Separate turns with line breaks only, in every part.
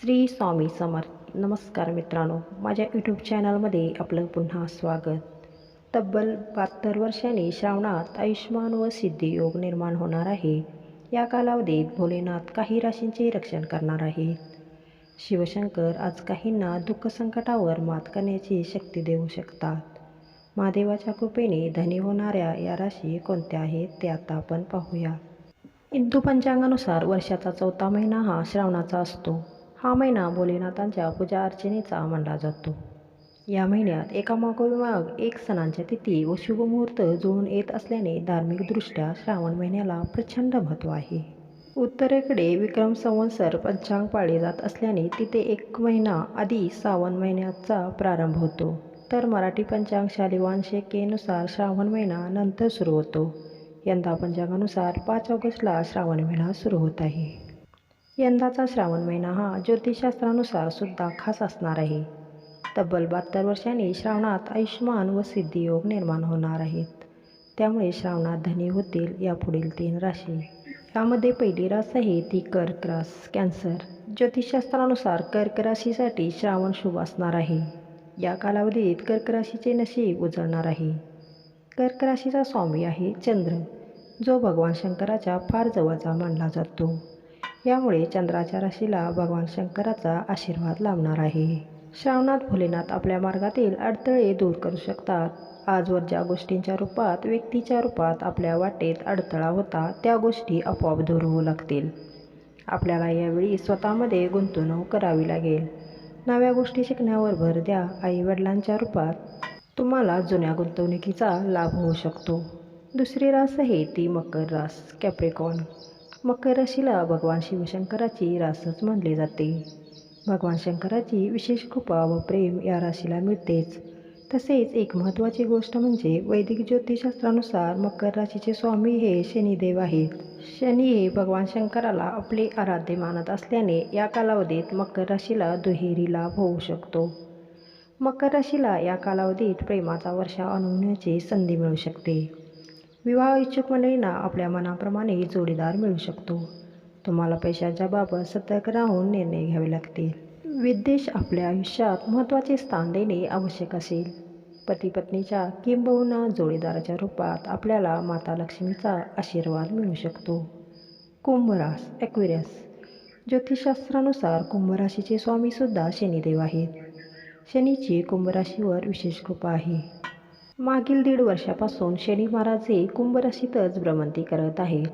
श्री स्वामी समर्थ. नमस्कार मित्रांनो माझ्या यूट्यूब चॅनलमध्ये आपलं पुन्हा स्वागत. तब्बल बहात्तर वर्षांनी श्रावणात आयुष्मान व सिद्धियोग निर्माण होणार आहे. या कालावधीत भोलेनाथ काही राशींचे रक्षण करणार आहेत शिवशंकर आज काहींना दुःख संकटावर मात करण्याची शक्ती देऊ शकतात. महादेवाच्या कृपेने धनी होणाऱ्या या राशी कोणत्या आहेत ते आता आपण पाहूया. हिंदू पंचांगानुसार वर्षाचा चौथा महिना हा श्रावणाचा असतो. हा महिना भोलेनाथांच्या पूजा अर्चनेचा मानला जातो या महिन्यात एकामागोमाग एक सणांच्या तिथी व शुभमुहूर्त जुळून येत असल्याने धार्मिकदृष्ट्या श्रावण महिन्याला प्रचंड महत्त्व आहे. उत्तरेकडे विक्रम संवत्सर पंचांग पाळले जात असल्याने तिथे एक महिना आधी श्रावण महिन्याचा प्रारंभ होतो. तर मराठी पंचांग शालिवान शेकेनुसार श्रावण महिना नंतर सुरू होतो. यंदा पंचांगानुसार पाच ऑगस्टला श्रावण महिना सुरू होत आहे. यंदाचा श्रावण महिना हा ज्योतिषशास्त्रानुसार सुद्धा खास असणार आहे. तब्बल बहात्तर वर्षांनी श्रावणात आयुष्मान व सिद्धियोग निर्माण होणार आहेत. त्यामुळे श्रावणात धनी होतील यापुढील तीन राशी. यामध्ये पहिली रास आहे ती कर्क रास कॅन्सर. ज्योतिषशास्त्रानुसार कर्क राशीसाठी श्रावण शुभ असणार आहे. या कालावधीत कर्क राशीचे नशीब उजळणार आहे. कर्क राशीचा स्वामी आहे चंद्र जो भगवान शंकराच्या फार जवळचा मानला जातो. यामुळे चंद्राच्या राशीला भगवान शंकराचा आशीर्वाद लाभणार आहे. श्रावणात भोलेनाथ आपल्या मार्गातील अडथळे दूर करू शकतात. आजवर ज्या गोष्टींच्या रूपात व्यक्तीच्या रूपात आपल्या वाटेत अडथळा होता त्या गोष्टी आपोआप दूर होऊ लागतील. आपल्याला यावेळी स्वतःमध्ये गुंतवणूक करावी लागेल. नव्या गोष्टी शिकण्यावर भर द्या आईवडिलांच्या रूपात. तुम्हाला जुन्या गुंतवणुकीचा लाभ होऊ शकतो. दुसरी रास आहे ती मकर रास कॅप्रिकॉन मकर राशीला भगवान शिवशंकराची रासच मानले जाते. भगवान शंकराची विशेष कृपा व प्रेम या राशीला मिळतेच. तसेच एक महत्त्वाची गोष्ट म्हणजे वैदिक ज्योतिषशास्त्रानुसार मकर राशीचे स्वामी हे शनिदेव आहेत. शनी हे भगवान शंकराला आपले आराध्य मानत असल्याने या कालावधीत मकर राशीला दुहेरी लाभ होऊ शकतो. मकर राशीला या कालावधीत प्रेमाचा वर्षा अनुभवण्याची संधी मिळू शकते. विवाह इच्छुक मंडळींना आपल्या मनाप्रमाणे जोडीदार मिळू शकतो. तुम्हाला पैशांच्या बाबत सतर्क राहून निर्णय घ्यावे लागतील. विद्वेष आपल्या आयुष्यात महत्त्वाचे स्थान देणे आवश्यक असेल. पती पत्नीच्या किंबहुना जोडीदाराच्या रूपात आपल्याला माता लक्ष्मीचा आशीर्वाद मिळू शकतो. कुंभरास ॲक्विरियस ज्योतिषशास्त्रानुसार कुंभराशीचे स्वामीसुद्धा शनिदेव आहेत. शनीची कुंभराशीवर विशेष कृपा आहे. मागील दीड वर्षापासून शनी महाराज हे कुंभ राशीतच भ्रमंती करत आहेत.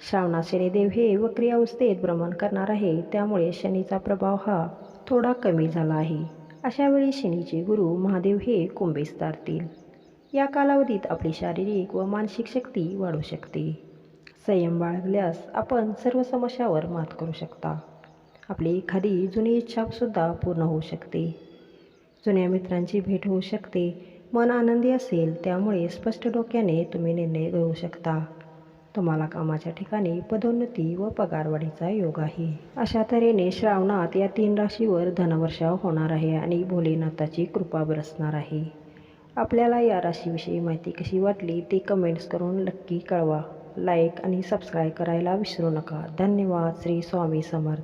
श्रावणा शनिदेव हे वक्री अवस्थेत भ्रमण करणार आहे त्यामुळे शनीचा प्रभाव हा थोडा कमी झाला आहे. अशावेळी शनीचे गुरु महादेव हे कुंभेस तारतील या कालावधीत आपली शारीरिक व मानसिक शक्ती वाढू शकते. संयम बाळगल्यास आपण सर्व समस्यावर मात करू शकता. आपली एखादी जुनी इच्छासुद्धा पूर्ण होऊ शकते. जुन्या मित्रांची भेट होऊ शकते. मन आनंदी असेल त्यामुळे स्पष्ट डोक्याने तुम्ही निर्णय घेऊ शकता. तुम्हाला कामाच्या ठिकाणी पदोन्नती व पगारवाढीचा योग आहे. अशा तऱ्हेने श्रावणात या तीन राशीवर धनवर्षाव होणार आहे आणि भोलेनाथाची कृपा बरसणार आहे. आपल्याला या राशीविषयी माहिती कशी वाटली ते कमेंट्स करून नक्की कळवा. लाईक आणि सबस्क्राईब करायला विसरू नका. धन्यवाद. श्री स्वामी समर्थ.